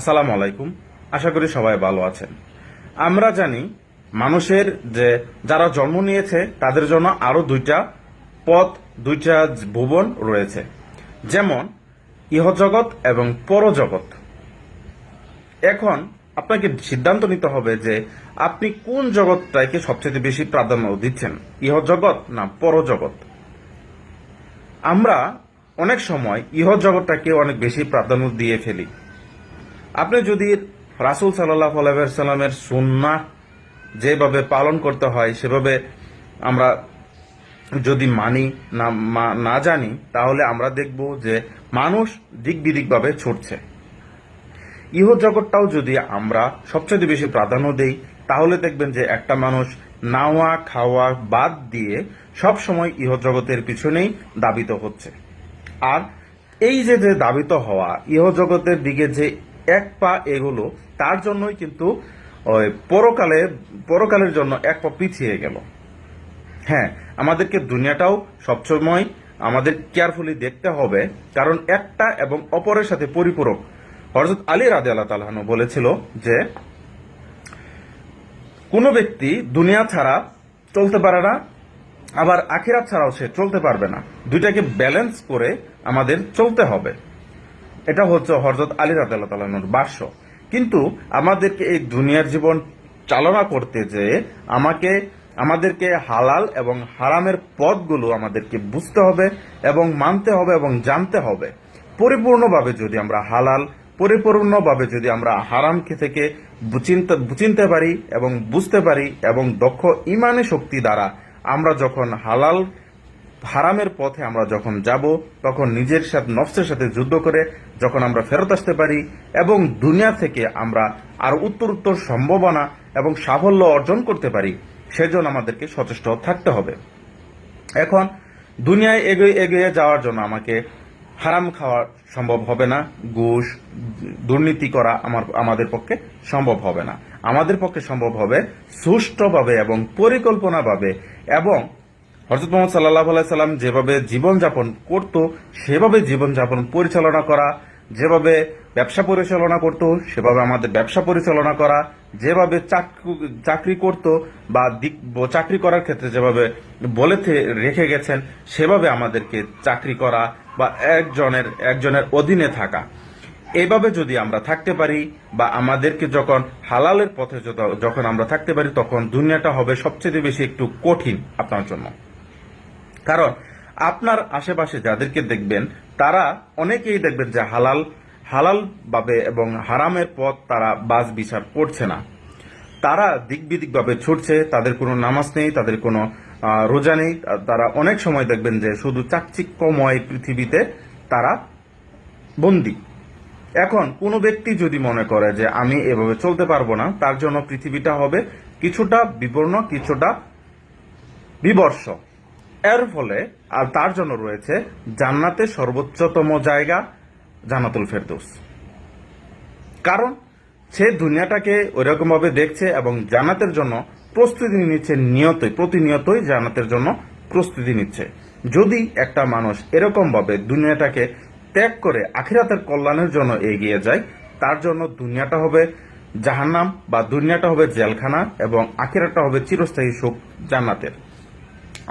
আসসালামু আলাইকুম। আশা করি সবাই ভালো আছেন। আমরা জানি মানুষের যে যারা জন্ম নিয়েছে, তাদের জন্য আরও দুইটা পথ, দুইটা ভুবন রয়েছে। যেমন ইহজগৎ এবং পরজগৎ। এখন আপনাকে সিদ্ধান্ত নিতে হবে যে আপনি কোন জগৎটাকে সবচেয়ে বেশি প্রাধান্য দিচ্ছেন, ইহজগৎ না পরজগৎ? আমরা অনেক সময় ইহজগৎটাকে অনেক বেশি প্রাধান্য দিয়ে ফেলি। আপনি যদি রাসুল সাল্লাহ আলাইসাল্লামের সুন্না যেভাবে পালন করতে হয়, সেভাবে আমরা যদি মানি না না জানি, তাহলে আমরা দেখব যে মানুষ দিক বিদিকভাবে ছুটছে। ইহ জগৎটাও যদি আমরা সবচেয়ে বেশি প্রাধান্য দেই, তাহলে দেখবেন যে একটা মানুষ নাওয়া, খাওয়া বাদ দিয়ে সব সময় ইহ জগতের পিছনেই দাবিত হচ্ছে। আর এই যে যে দাবিত হওয়া ইহ জগতের দিকে যে এক পা এগুলো, তার জন্যই কিন্তু পরকালে, পরকালের জন্য এক পা পিছিয়ে গেল। হ্যাঁ আমাদেরকে দুনিয়াটাও সবসময় আমাদের কেয়ারফুলি দেখতে হবে, কারণ একটা এবং অপরের সাথে পরিপূরক। হরজত আলী রাজে আল্লাহ তালাহানু বলেছিল যে, কোনো ব্যক্তি দুনিয়া ছাড়া চলতে পারে না, আবার আখিরাত ছাড়াও সে চলতে পারবে না। দুইটাকে ব্যালেন্স করে আমাদের চলতে হবে। এটা হচ্ছে হরজত আলী রাতাল্লাহ তালানুর বাস্য কিন্তু আমাদেরকে এই দুনিয়ার জীবন চালনা করতে যে আমাকে, আমাদেরকে হালাল এবং হারামের পথগুলো আমাদেরকে বুঝতে হবে এবং মানতে হবে এবং জানতে হবে। পরিপূর্ণভাবে যদি আমরা হালাল, পরিপূর্ণভাবে যদি আমরা হারামকে থেকে চিনতে পারি এবং বুঝতে পারি এবং দক্ষ ইমানে শক্তি দ্বারা আমরা যখন হালাল হারামের পথে আমরা যখন যাব, তখন নিজের সাথে, নফসের সাথে যুদ্ধ করে যখন আমরা ফেরত আসতে পারি এবং দুনিয়া থেকে আমরা আর উত্তর উত্তর সম্ভাবনা এবং সাফল্য অর্জন করতে পারি, সেজন্য আমাদেরকে সচেষ্ট থাকতে হবে। এখন, দুনিয়ায় এগিয়ে এগিয়ে যাওয়ার জন্য আমাকে হারাম খাওয়া সম্ভব হবে না, ঘুষ, দুর্নীতি করা আমার, আমাদের পক্ষে সম্ভব হবে না। আমাদের পক্ষে সম্ভব হবে সুষ্ঠুভাবে এবং পরিকল্পনাভাবে এবং হরজত মোহাম্মদ সাল্লাহ সাল্লাম যেভাবে জীবনযাপন করত, সেভাবে জীবনযাপন পরিচালনা করা, যেভাবে ব্যবসা পরিচালনা করত, সেভাবে আমাদের ব্যবসা পরিচালনা করা, যেভাবে চাকরি- করত বা চাকরি করার ক্ষেত্রে যেভাবে বলে রেখে গেছেন, সেভাবে আমাদেরকে চাকরি করা বা একজনের একজনের অধীনে থাকা। এভাবে যদি আমরা থাকতে পারি বা আমাদেরকে যখন হালালের পথে যখন আমরা থাকতে পারি, তখন দুনিয়াটা হবে সবচেয়ে বেশি একটু কঠিন আপনার জন্য। কারণ আপনার আশেপাশে যাদেরকে দেখবেন, তারা অনেকেই দেখবেন যে হালাল হালাল ভাবে এবং হারামের পথ তারা বাস বিচার করছে না। তারা দিক বিদিক ভাবে ছুটছে, তাদের কোনো নামাজ নেই, তাদের কোনো রোজা নেই। তারা অনেক সময় দেখবেন যে শুধু চাকচিক্যময় পৃথিবীতে তারা বন্দী। এখন কোনো ব্যক্তি যদি মনে করে যে আমি এভাবে চলতে পারব না, তার জন্য পৃথিবীটা হবে কিছুটা বিবর্ণ, কিছুটা বিবর্ষ। এর ফলে আর তার জন্য রয়েছে জান্নাতের সর্বোচ্চতম জায়গা জান্নাতুল ফেরদৌস। কারণ সে দুনিয়াটাকে ওইরকম ভাবে দেখছে এবং জান্নাতের জন্য প্রস্তুতি নিচ্ছে নিয়তই, প্রতিনিয়তই জান্নাতের জন্য প্রস্তুতি নিচ্ছে। যদি একটা মানুষ এরকম ভাবে দুনিয়াটাকে ত্যাগ করে আখিরাতের কল্যাণের জন্য এগিয়ে যায়, তার জন্য দুনিয়াটা হবে জাহান্নাম বা দুনিয়াটা হবে জেলখানা এবং আখিরাটা হবে চিরস্থায়ী সুখ জান্নাতের।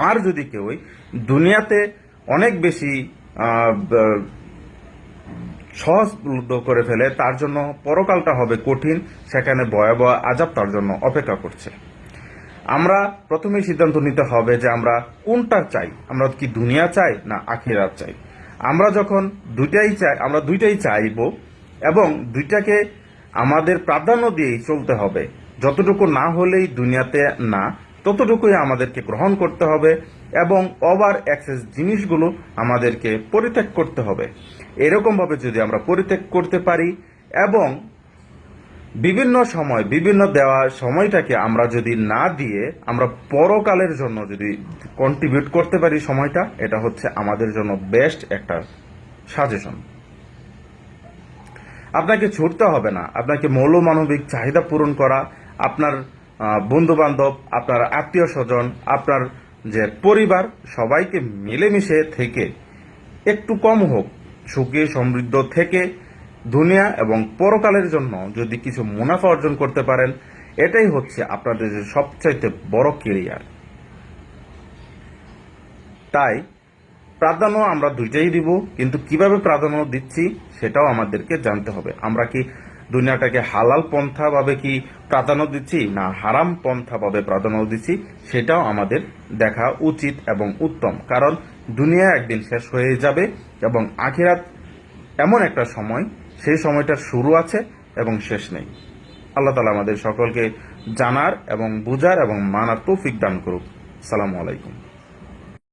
আর যদি কেউই দুনিয়াতে অনেক বেশি সহজলব্ধ করে ফেলে, তার জন্য পরকালটা হবে কঠিন, সেখানে ভয়াবহ আজাব তার জন্য অপেক্ষা করছে। আমরা প্রথমেই সিদ্ধান্ত নিতে হবে যে আমরা কোনটা চাই? আমরা কি দুনিয়া চাই না আখিরাত চাই? আমরা যখন দুইটাই চাই, আমরা দুইটাই চাইব এবং দুইটাকে আমাদের প্রাধান্য দিয়েই চলতে হবে। যতটুকু না হলেই দুনিয়াতে না ততটুকুই আমাদেরকে গ্রহণ করতে হবে এবং ওভার অ্যাক্সেস জিনিসগুলো আমাদেরকে পরিত্যাগ করতে হবে। এরকম ভাবে যদি আমরা পরিত্যাগ করতে পারি এবং বিভিন্ন সময়, বিভিন্ন দেওয়া সময়টাকে আমরা যদি না দিয়ে, আমরা পরকালের জন্য যদি কন্ট্রিবিউট করতে পারি সময়টা, এটা হচ্ছে আমাদের জন্য বেস্ট একটা সাজেশন আপনাকে ছুটতে হবে না। আপনাকে মৌলমানবিক চাহিদা পূরণ করা, আপনার বন্ধু বান্ধব আপনার আত্মীয় স্বজন, আপনার যে পরিবার, সবাইকে মিলেমিশে থেকে, একটু কম হোক, সুখে, সমৃদ্ধ থেকে, দুনিয়া এবং পরকালের জন্য যদি কিছু মুনাফা অর্জন করতে পারেন, এটাই হচ্ছে আপনাদের সবচাইতে বড় কেরিয়ার তাই, প্রাধান্য আমরা দুইটাই দিব, কিন্তু কীভাবে প্রাধান্য দিচ্ছি, সেটাও আমাদেরকে জানতে হবে। আমরা কি দুনিয়াটাকে হালাল পন্থা ভাবে কি প্রাধান্য দিচ্ছি না হারাম পন্থা ভাবে প্রাধান্য দিচ্ছি, সেটাও আমাদের দেখা উচিত এবং উত্তম। কারণ দুনিয়া একদিন শেষ হয়ে যাবে এবং আখিরাত এমন একটা সময়, সেই সময়টার শুরু আছে এবং শেষ নেই। আল্লাহ তালা আমাদের সকলকে জানার এবং বুঝার এবং মানার তৌফিক দান করুক। সালামু আলাইকুম।